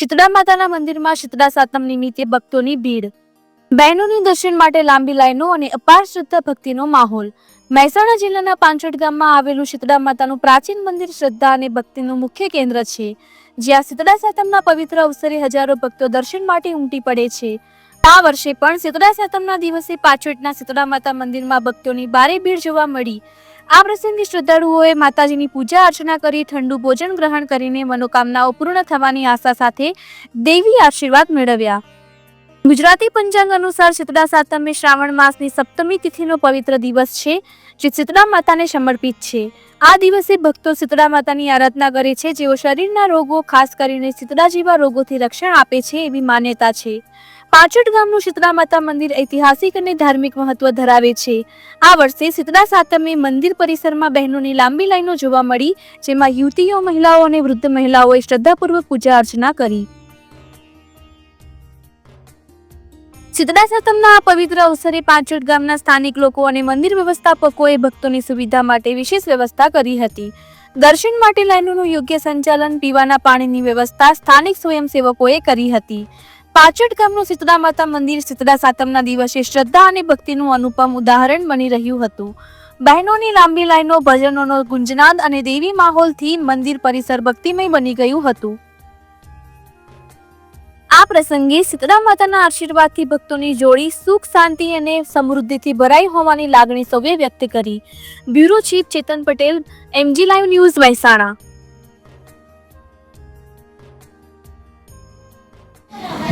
શીતળા માતાના મંદિરમાં શીતળા સાતમ નિમિત્તે ભક્તોની ભીડ. બહેનોની દર્શન માટે લાંબી લાઈનો અને અપાર શ્રદ્ધા ભક્તિનો માહોલ. મહેસાણા જિલ્લાના પાંચોડ ગામમાં આવેલું શીતળા માતાનું પ્રાચીન મંદિર શ્રદ્ધા અને ભક્તિનું મુખ્ય કેન્દ્ર છે. જ્યાં શીતળા સાતમના પવિત્ર અવસરે હજારો ભક્તો દર્શન માટે ઉમટી પડે છે. આ વર્ષે પણ શીતળા સાતમના દિવસે પાછોટના શીતળા માતા મંદિરમાં ભક્તોની ભારે ભીડ જોવા મળી. આ પ્રસંગે શ્રદ્ધાળુઓએ માતાજીની પૂજા અર્ચના કરી, ઠંડુ ભોજન ગ્રહણ કરીને મનોકામનાઓ પૂર્ણ થવાની આશા સાથે દેવી આશીર્વાદ મેળવ્યા. ગુજરાતી પંચાંગ અનુસાર શીતળા સાતમે શ્રાવણ માસની સપ્તમી તિથિનો પવિત્ર દિવસ છે, જે શીતળા માતાને સમર્પિત છે. આ દિવસે ભક્તો શીતળા માતાની આરાધના કરે છે, જેઓ શરીરના રોગો, ખાસ કરીને શીતળા જેવા રોગોથી રક્ષણ આપે છે એવી માન્યતા છે. પાંચોટ ગામનું શીતળા માતા મંદિર ઐતિહાસિક અને ધાર્મિક મહત્વ ધરાવે છે. આ વર્ષે શીતળા સાતમે મંદિર પરિસરમાં બહેનોની લાંબી લાઈનો જોવા મળી, જેમાં યુવતીઓ, મહિલાઓ અને વૃદ્ધ મહિલાઓએ શ્રદ્ધાપૂર્વક પૂજા અર્ચના કરી. શીતળા સાતમના આ પવિત્ર અવસરે પાંચોટ ગામના સ્થાનિક લોકો અને મંદિર વ્યવસ્થાપકોએ ભક્તોની સુવિધા માટે વિશેષ વ્યવસ્થા કરી હતી. દર્શન માટે લાઈનોનું યોગ્ય સંચાલન, પીવાના પાણીની વ્યવસ્થા સ્થાનિક સ્વયંસેવકોએ કરી હતી. પાંચોટ ગામનું સીતળા માતા મંદિર સીતળા સાતમના દિવસે શ્રદ્ધા અને ભક્તિનું અનુપમ ઉદાહરણ બની રહ્યું હતું. બહેનોની લાંબી લાઈનો, ભજનોનો ગુંજનાદ અને દેવી માહોલથી મંદિર પરિસર ભક્તિમય બની ગયું હતું. આ પ્રસંગે સીતળા માતાના આશીર્વાદથી ભક્તોની જોડી સુખ, શાંતિ અને સમૃદ્ધિથી ભરાઈ હોવાની લાગણી સૌએ વ્યક્ત કરી. Bureau chief Chetan Patel, M G live news Mehsana.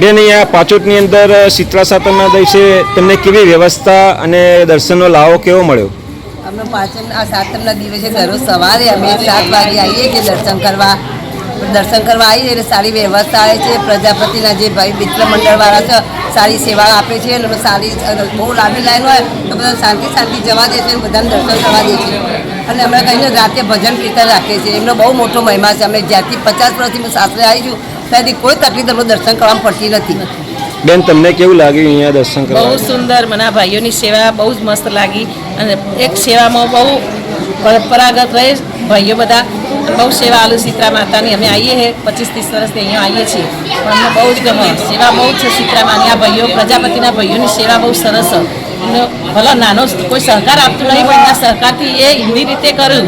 બેન, અહીંયા પાચોટની અંદર શીતળા સાતમના દિવસે તમને કેવી વ્યવસ્થા અને દર્શનનો લાવો કેવો મળ્યો? અમે પાચન આ સાતમના દિવસે દરરોજ સવારે અમે સાત વાગે આવીએ કે દર્શન કરવા. દર્શન કરવા આવીએ એટલે સારી વ્યવસ્થા આવે છે. પ્રજાપતિના જે ભાઈ મિત્ર મંડળવાળા છે, સારી સેવા આપે છે અને સારી બહુ લાંબી લાઈન હોય તો બધા શાંતિ શાંતિ જવા દે છે બધાને દર્શન કરવા દે છે. અને અમે કહીને રાતે ભજન કીર્તન રાખીએ છીએ એમનો બહુ મોટો મહિમા છે. અમે જ્યારથી પચાસ વર્ષથી હું સાસરે આવી છું ત્યાંથી કોઈ તકલીફ અમને દર્શન કરવામાં પડતી નથી. બેન તમને કેવું લાગ્યું અહીંયા દર્શન કરવા બહુ સુંદર. મને આ ભાઈઓની સેવા બહુ જ મસ્ત લાગી અને એક સેવામાં બહુ પરંપરાગત રહે ભાઈઓ બધા. બહુ સેવા આલુ સીતરા માતાની. અમે આવીએ છીએ પચીસ ત્રીસ વર્ષથી અહીંયા આવીએ છીએ. પણ અમને બહુ જ ગમે. સેવા બહુ જ છે સીતરા માની આ ભાઈઓ પ્રજાપતિના ભાઈઓની સેવા બહુ સરસ ભલે નાનો કોઈ સહકાર આપતો નહીં પણ એના સહકારથી એ એમની રીતે કર્યું.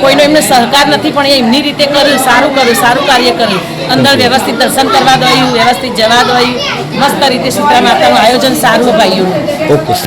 કોઈનો એમને સહકાર નથી પણ એ એમની રીતે કર્યું સારું કર્યું સારું કાર્ય કર્યું. અંદર વ્યવસ્થિત દર્શન કરવા દોયું વ્યવસ્થિત જવા દોયું મસ્ત રીતે સૂત્ર માતાનું આયોજન સારું ઓકે